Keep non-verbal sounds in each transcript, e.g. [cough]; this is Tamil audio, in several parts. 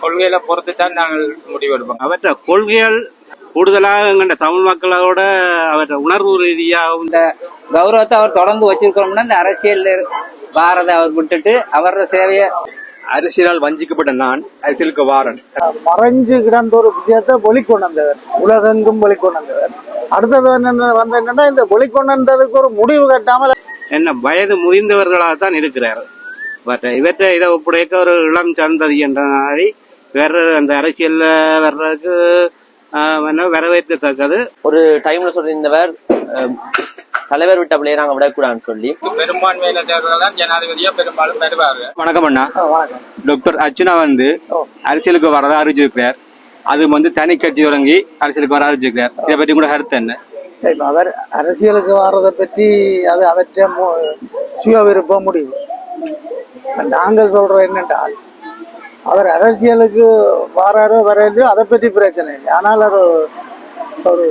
கொள்கையில பொறுத்து தான் நாங்கள் முடிவெடுப்போம் அவற்ற கொள்கைகள் கூடுதலாக எங்கண்ட தமிழ் மக்களோட அவற்ற உணர்வு ரீதியாகவும் இந்த கௌரவத்தை அவர் தொடர்ந்து வச்சிருக்கணும்னா இந்த அரசியல் வாரதை அவர் விட்டுட்டு அவரோட சேவையை அரசியலால் வஞ்சிக்கப்பட்ட நான் அரசியலுக்கு வாரன். மறைஞ்சு கிடந்த ஒரு விஷயத்தை வெளிக்கொண்டு வந்தவர் உலகெங்கும் வெளிக்கொண்டு வந்தவர் அடுத்தது என்ன வந்து என்னன்னா இந்த வெளிக்கொண்டு வந்ததுக்கு ஒரு முடிவு கட்டாமல் என்ன வயது முதிர்ந்தவர்களாக தான் இருக்கிறார் பட் இவற்றை இதை ஒப்படைக்க ஒரு இளம் சந்ததி என்ற மாதிரி வேற அந்த அரசியல்ல வர்றதுக்கு ஆஹ், என்ன வரவேற்கத்தக்கது. ஒரு டைம்ல சொல்லியிருந்தவர் தலைவர் விட்ட பிள்ளையை நாங்க விடக்கூடாதுன்னு சொல்லி. பெரும்பான்மையின தேர்தல் தான் ஜனாதிபதியா பெரும்பாலும் வருவார்கள் வணக்கம் அண்ணா. டாக்டர் அர்ச்சுனா வந்து அரசியலுக்கு வரதா அறிவிச்சிருக்கிறார் அது வந்து தனி கட்சி தொடங்கி அரசியலுக்கு வர அறிவிச்சிருக்கிறார் இதை பற்றி கூட கருத்து என்ன? அவர் அரசியலுக்கு வர்றதை பற்றி அது அவற்றை சுய விருப்ப முடிவு. நாங்கள் சொல்றோம் என்னென்றால் அவர் அரசியலுக்கு வராரோ வரையிலையோ அதை பற்றி பிரச்சனை இல்லை. ஆனால் அவர் ஒரு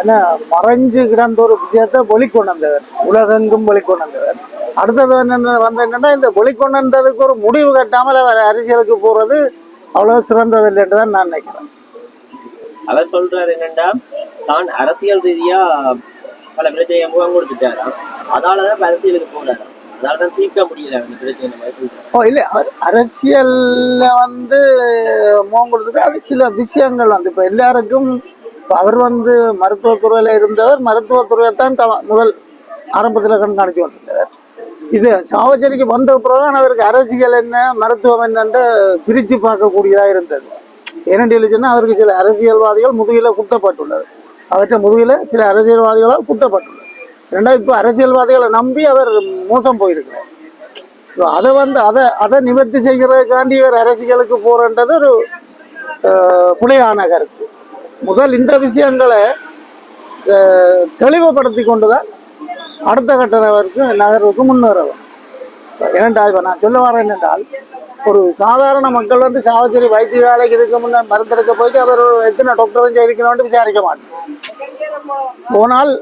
என்ன மறைஞ்சு கிடந்த ஒரு விஷயத்தை வெளிக்கொண்டு வந்தவர் உலகெங்கும் வெளிக்கொண்டு வந்தவர் அடுத்தது என்ன வந்து என்னன்னா இந்த வெளிக்கொண்டு வந்ததுக்கு ஒரு முடிவு கட்டாமல் அவர் அரசியலுக்கு போகிறது அவ்வளோ சிறந்தது இல்லைன்னு தான் நான் நினைக்கிறேன். அவர் சொல்றாரு என்னென்னா தான் அரசியல் ரீதியா பல பிரச்சனையை முகம் கொடுத்துட்டாராம் அதாலதான் அரசியலுக்கு போறாராம் ஓ இல்லை அவர் வந்து முகம் அது சில விஷயங்கள் வந்து இப்போ எல்லாருக்கும் இப்போ அவர் வந்து மருத்துவத்துறையில் இருந்தவர் மருத்துவத்துறையை தான் த முதல் ஆரம்பத்தில் கண்காணித்து கொண்டிருந்தவர் இது சாவச்சேரிக்கு வந்த தான் அவருக்கு அரசியல் என்ன மருத்துவம் என்னென்று பிரித்து பார்க்கக்கூடியதாக இருந்தது. ஏனென்று சொன்னால் அவருக்கு சில அரசியல்வாதிகள் முதுகில் குத்தப்பட்டுள்ளது. அவற்றை முதுகில் சில அரசியல்வாதிகளால் குத்தப்பட்டுள்ளது. ரெண்டாவது இப்போ அரசியல்வாதிகளை நம்பி அவர் மோசம் போயிருக்கிறார். இப்போ அதை வந்து அதை அதை நிவர்த்தி செய்கிறதுக்காண்டி இவர் அரசியலுக்கு போறன்றது ஒரு புனையான கருத்து முதல் இந்த விஷயங்களை தெளிவுபடுத்தி கொண்டு தான் அடுத்த கட்ட நகருக்கு நகர்வுக்கு முன்னேறவும் ஏனென்றால் இப்போ நான் சொல்ல வரேன் என்றால் ஒரு சாதாரண மக்கள் வந்து சாவச்சேரி வைத்தியசாலைக்கு இதுக்கு முன்னே மருந்தெடுக்க போயிட்டு அவர் எத்தனை டாக்டரும் இருக்கணும்னு விசாரிக்க மாட்டேன் போனால்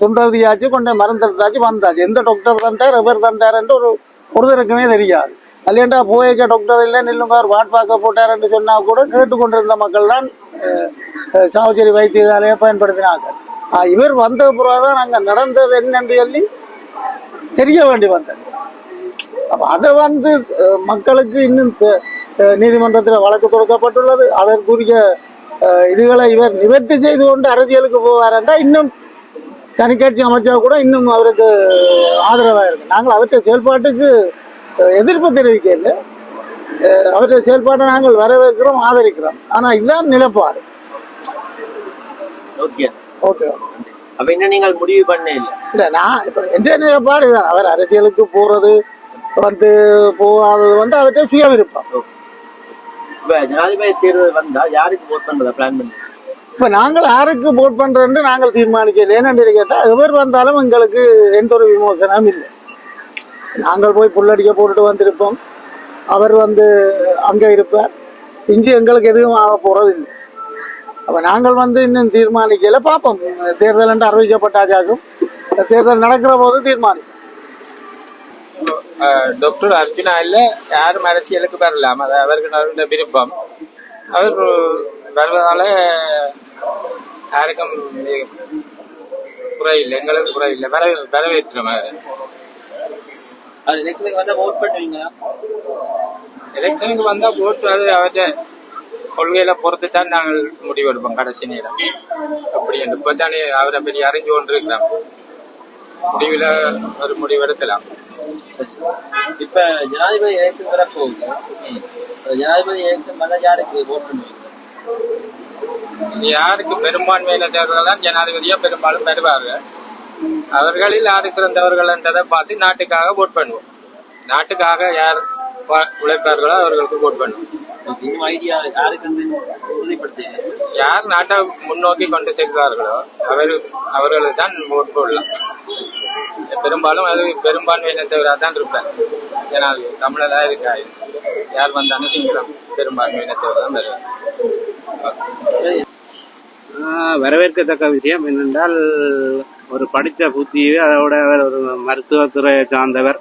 துண்டதியாச்சு கொண்டு மருந்தெடுத்தாச்சு வந்தாச்சு. எந்த டாக்டர் தந்தார் எவர் தந்தாருன்ட்டு ஒரு ஒருத்தருக்குமே தெரியாது. அல்லேண்டா போயிருக்க டாக்டர் இல்லை நில்லுங்க அவர் வாட் பார்க்க போட்டார்ன்னு சொன்னால் கூட கேட்டுக்கொண்டிருந்த மக்கள் தான் அஹ், அஹ், சாவச்சேரி வைத்தியசாலையை பயன்படுத்தினாங்க. ஆஹ், இவர் வந்த பிறகு தான் அங்கே நடந்தது என்னன்னு சொல்லி தெரிய வேண்டி வந்தது. அப்போ அதை வந்து மக்களுக்கு இன்னும் நீதிமன்றத்தில் வழக்கு தொடுக்கப்பட்டுள்ளது. அதற்குரிய இதுகளை இவர் நிவர்த்தி செய்து கொண்டு அரசியலுக்கு போவாரண்டா இன்னும் தனிக்கட்சி அமைச்சா கூட இன்னும் அவருக்கு ஆதரவாக இருக்கு. நாங்கள் அவற்றை செயல்பாட்டுக்கு எதிர்ப்பு தெரிவிக்கல அவற்றை செயல்பாட்டை நாங்கள் வரவேற்கிறோம் ஆதரிக்கிறோம். ஆனால் இதுதான் நிலப்பாடு. ஓகே. ஓகே. அப்ப இன்னும் நீங்கள் முடிவு பண்ண இல்ல. இல்லை நான் இப்போ எந்த நிலப்பாடு தான் அவர் அரசியலுக்கு போகிறது வந்து போகாதது வந்து அவற்றை சுய விருப்பம். இப்ப ஜனாதிபதி தேர்தல் வந்தா யாருக்கு ஓட் பண்றதா பிளான் பண்ணி இப்போ நாங்கள் யாருக்கு போட் பண்ணுறோன்னு நாங்கள் தீர்மானிக்கல ஏன்னு கேட்டால் எவர் வந்தாலும் எங்களுக்கு எந்த ஒரு விமோசனமும் இல்லை. நாங்கள் போய் புல்லடிக்க போட்டுட்டு வந்திருப்போம். அவர் வந்து அங்கே இருப்பார். இஞ்சி எங்களுக்கு எதுவும் ஆக போகிறது இல்லை அப்போ நாங்கள் வந்து இன்னும் தீர்மானிக்கல பார்ப்போம். தேர்தல் என்று அறிவிக்கப்பட்டாச்சாக்கும் தேர்தல் நடக்கிற போது தீர்மானிப்போம். டாக்டர் அர்ஜுனா இல்ல யாரும் அரசியலுக்கு வரலாம் அது அவருக்கு நடந்த விருப்பம் அவர் வருவதால யாருக்கும் குறையில்லை எங்களுக்கு குறையில்லை வர ஓட் பண்ணுவீங்களா எலெக்ஷனுக்கு வந்தா ஓட்டு அது அவற்றை கொள்கையில பொறுத்து தான் நாங்கள் முடிவெடுப்போம் கடைசி நேரம் அப்படி என்று இப்பதானே அவரை பற்றி அறிஞ்சு கொண்டிருக்கிறோம் முடிவில் ஒரு முடிவெடுக்கலாம் இப்ப ஜனாதிபதி எலெக்ஷன் வர போகுது. இப்ப ஜனாதிபதி எலெக்ஷன் வந்தா யாருக்கு ஓட் பண்ணுவீங்க யாருக்கு பெரும்பான்மையின தேர்தல் தான் ஜனாதிபதியா பெரும்பாலும் பெறுவார்கள் அவர்களில் யாரு சிறந்தவர்கள் என்றதை பார்த்து நாட்டுக்காக ஓட் பண்ணுவோம். நாட்டுக்காக யார் உழைப்பார்களோ அவர்களுக்கு ஓட் பண்ணுவோம். யார் நாட்டை முன்னோக்கி கொண்டு செல்வார்களோ அவர் அவர்களுக்கு தான் ஓட் போடலாம். பெரும்பாலும் அது பெரும்பான்மையினத்தவராக தான் இருப்பேன். ஏன்னா தமிழராக இருக்காது. யார் வந்தாலும் சிங்களம் பெரும்பான்மையினத்தவர் தான் வருவேன் ஆஹ் வரவேற்கத்தக்க விஷயம் என்னென்றால் ஒரு படித்த புத்தி அதோட அவர் ஒரு மருத்துவத்துறையை சார்ந்தவர்.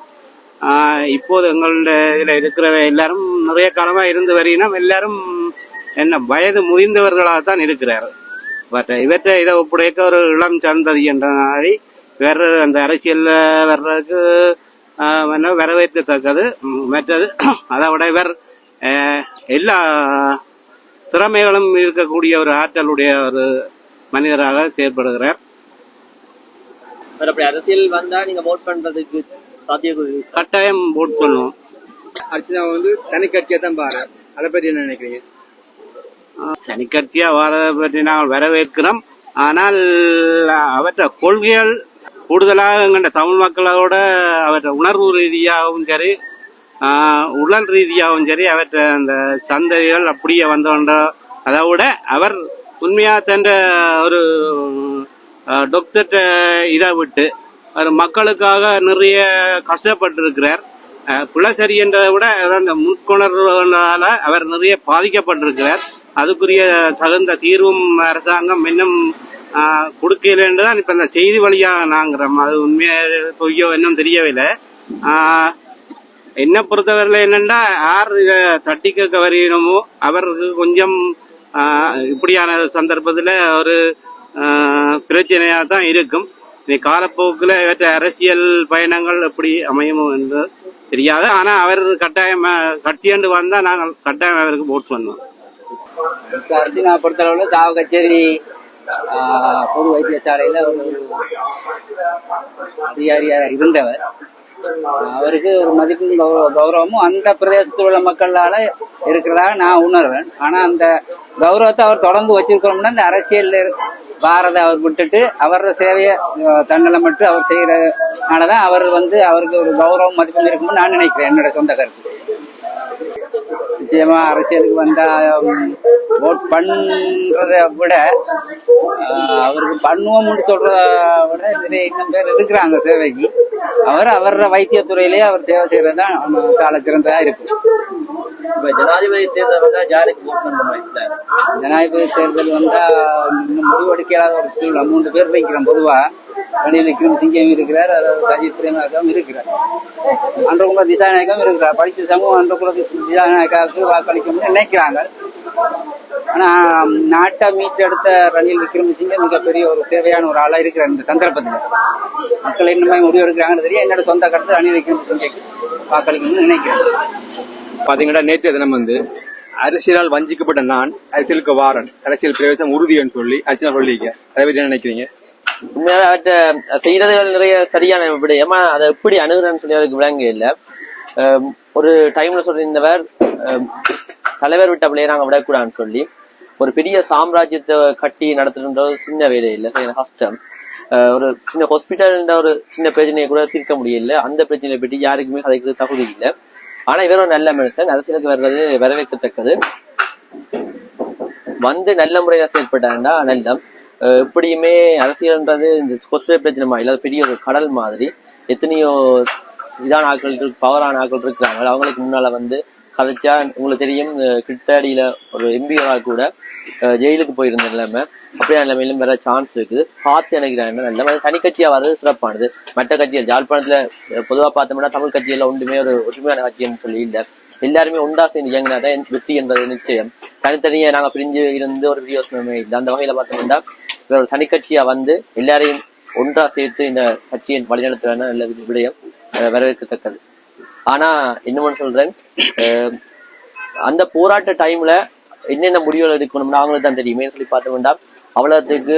ஆஹ் இப்போது எங்களுடைய இதில் இருக்கிற எல்லாரும் நிறைய காலமாக இருந்து வரையினம் எல்லாரும் என்ன வயது முதிர்ந்தவர்களாக தான் இருக்கிறார் பட் இவற்றை இதை ஒப்படைக்க ஒரு இளம் சந்ததி என்ற நாளை வேற அந்த அரசியலில் வர்றதுக்கு ஆஹ் என்ன வரவேற்கத்தக்கது. மற்றது [clears throat] அதை விட இவர் எல்லா திறமைகளும் இருக்கக்கூடிய ஒரு ஆற்றலுடைய ஒரு மனிதராக செயல்படுகிறார் வேற அப்படி அரசியல் வந்தா நீங்க ஓட் பண்றதுக்கு சாத்தியக்கூறு? கட்டாயம் ஓட் பண்ணுவோம். அர்ச்சனா வந்து தனி கட்சியை தான் பாரு. அதை பற்றி என்ன நினைக்கிறீங்க? தனி கட்சியா வரதை பற்றி நாங்கள் வரவேற்கிறோம். ஆனால் அவற்றை கொள்கைகள் கூடுதலாக எங்கள்கிட்ட தமிழ் மக்களோட அவற்றை உணர்வு ரீதியாகவும் சரி உடல் ரீதியாகவும் சரி அவற்றை அந்த சந்ததிகள் அப்படியே வந்தோன்ற அதை விட அவர் உண்மையாக தன்ற ஒரு டாக்டர்கிட்ட இதை விட்டு அவர் மக்களுக்காக நிறைய கஷ்டப்பட்டிருக்கிறார். அஹ், பிள்ளை என்றதை விட அந்த முன்கொணர்வுனால அவர் நிறைய பாதிக்கப்பட்டிருக்கிறார். அதுக்குரிய தகுந்த தீர்வும் அரசாங்கம் இன்னும் கொடுக்கலன்னு தான் இப்ப இந்த செய்தி வழியா நாங்கிறோம் அது உண்மையா பொய்யோ இன்னும் தெரியவில்லை. ஆஹ், என்னை பொறுத்தவரையில் என்னென்னா யார் இதை தட்டி கேட்க வரையணுமோ அவருக்கு கொஞ்சம் ஆஹ், இப்படியான சந்தர்ப்பத்தில் ஒரு பிரச்சனையாக தான் இருக்கும். இனி காலப்போக்கில் இவற்ற அரசியல் பயணங்கள் எப்படி அமையுமோ என்று தெரியாது. ஆனால் அவர் கட்டாயம் கட்சியாண்டு வந்தால் நாங்கள் கட்டாயம் அவருக்கு ஓட் பண்ணுவோம் அரசியல் பொறுத்தளவில் சாவு கச்சேரி பொது வைத்தியசாலையில ஒரு அதிகாரியாக இருந்தவர். அவருக்கு ஒரு மதிப்பும் கௌரவமும் அந்த பிரதேசத்தில் உள்ள மக்களால இருக்கிறதாக நான் உணர்வேன். ஆனா அந்த கௌரவத்தை அவர் தொடர்ந்து வச்சிருக்கிறோம்னா இந்த அரசியல் பாரத அவர் விட்டுட்டு அவரோட சேவையை தன்னலை மட்டும் அவர் செய்யறதுனாலதான் அவர் வந்து அவருக்கு ஒரு கௌரவம் மதிப்பும் இருக்கும்னு நான் நினைக்கிறேன். என்னோட சொந்த கருத்து. நிச்சயமா அரசியலுக்கு வந்தா ஓட் பண்றத விட அவருக்கு பண்ணுவோம்னு சொல்றத விட நிறைய இன்னும் பேர் இருக்கிறாங்க சேவைக்கு. அவர் அவர வைத்தியத்துறையிலேயே அவர் சேவை செய்யறதுதான் சால சிறந்ததா இருக்கு. இப்ப ஜனாதிபதி தேர்தல் வந்தா யாருக்கு ஓட் பண்ற மாதிரி ஜனாதிபதி தேர்தல் வந்தா இன்னும் முடிவெடுக்காத ஒரு சூழ்நிலை மூன்று பேர் வைக்கிறோம் பொதுவா. ரணில் விக்ரமசிங்கம் இருக்கிறார் அதாவது சஜித் பிரேமதாசம் இருக்கிறார். அன்றகுல திசாநாயகம் இருக்கிறார். படித்த சமூகம் அன்றகுல திசாநாயக்காவுக்கு வாக்களிக்கணும்னு நினைக்கிறாங்க. ஆனா நாட்டை மீட்டெடுத்த ரணில் விக்ரமசிங்க மிகப்பெரிய ஒரு தேவையான ஒரு ஆளா இருக்கிறார் இந்த சந்தர்ப்பத்தில். மக்கள் என்னமே முடிவு எடுக்கிறாங்கன்னு தெரியும். என்னோட சொந்த கருத்து ரணில் விக்ரமசிங்கைக்கு வாக்களிக்கணும்னு நினைக்கிறேன். பார்த்தீங்கன்னா நேற்றைய தினம் வந்து அரசியலால் வஞ்சிக்கப்பட்ட நான் அரசியலுக்கு வாரன் அரசியல் பிரவேசம் உறுதின்னு சொல்லி அர்ச்சனா சொல்லியிருக்கேன் அதை பற்றி என்ன நினைக்கிறீங்க? உண்மையாவே செய்யறதுகள் நிறைய சரியான விடயமா அதை எப்படி அணுகுறேன்னு சொல்லி அவருக்கு விளங்க இல்ல. அஹ் ஒரு டைம்ல சொல்லியிருந்தவர் அஹ் தலைவர் விட்ட பிள்ளைய நாங்கள் விடக்கூடாதுன்னு சொல்லி ஒரு பெரிய சாம்ராஜ்யத்தை கட்டி நடத்துகின்ற சின்ன வேலை இல்லை கஷ்டம். ஒரு சின்ன ஹாஸ்பிட்டல்ன்ற ஒரு சின்ன பிரச்சனையை கூட தீர்க்க முடியல. அந்த பிரச்சனையை பற்றி யாருக்குமே கதைக்கு தகுதி இல்லை. ஆனா இவர் ஒரு நல்ல மனுஷன் அரசியலுக்கு வர்றது வரவேற்கத்தக்கது. வந்து நல்ல முறையில செயல்பட்டாருன்னா நல்லம் எப்படியுமே அரசியல்ன்றது இந்த கொஸ்பே பிரச்சனை மாதிரி இல்ல, பெரிய ஒரு கடல் மாதிரி. எத்தனையோ இதான ஆட்கள் இருக்கு பவரான ஆட்கள் இருக்கிறாங்க. அவங்களுக்கு முன்னால் வந்து கதைச்சா உங்களுக்கு தெரியும் கிட்டடியில் ஒரு எம்பிஆர் கூட ஜெயிலுக்கு போயிருந்த நிலைமை. அப்படியே நிலைமையிலும் வேற சான்ஸ் இருக்குது. பார்த்து நினைக்கிறாங்க நல்ல தனி கட்சியாக வர்றது சிறப்பானது. மற்ற கட்சிகள் ஜாழ்ப்பாணத்தில் பொதுவாக பார்த்தோம்னா தமிழ் கட்சியில் ஒன்றுமே ஒரு ஒற்றுமையான கட்சின்னு சொல்லி இல்லை. எல்லாருமே ஒன்றா சேர்ந்து இயங்கினாதான் வெற்றி என்பது நிச்சயம். தனித்தனியாக நாங்கள் பிரிஞ்சு இருந்து ஒரு வீடியோஸ் இல்லை. அந்த வகையில் பார்த்தோம்னா இவர் ஒரு தனிக்கட்சியா வந்து எல்லாரையும் ஒன்றா சேர்த்து இந்த கட்சியின் வழிநடத்துறான நல்ல விடயம் வரவேற்கத்தக்கது. ஆனா இன்னொன்னு சொல்றேன். அந்த போராட்ட டைம்ல என்னென்ன முடிவுகள் எடுக்கணும்னு அவங்களுக்கு தான் தெரியுமே. சொல்லி பார்த்தோம்னா அவ்வளவுக்கு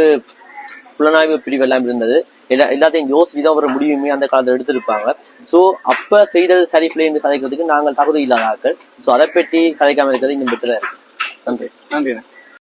புலனாய்வு பிரிவு எல்லாம் இருந்தது. எல்லா எல்லாத்தையும் யோசிச்சு தான் ஒரு முடிவுமே அந்த காலத்துல எடுத்திருப்பாங்க. சோ அப்ப செய்தது சரி இல்லை என்று கதைக்கிறதுக்கு நாங்கள் தகுதி இல்லாத ஆட்கள். சோ அதை பற்றி கதைக்காம இருக்கிறது இன்னும் பெட்டரா இருக்கு. நன்றி. நன்றி.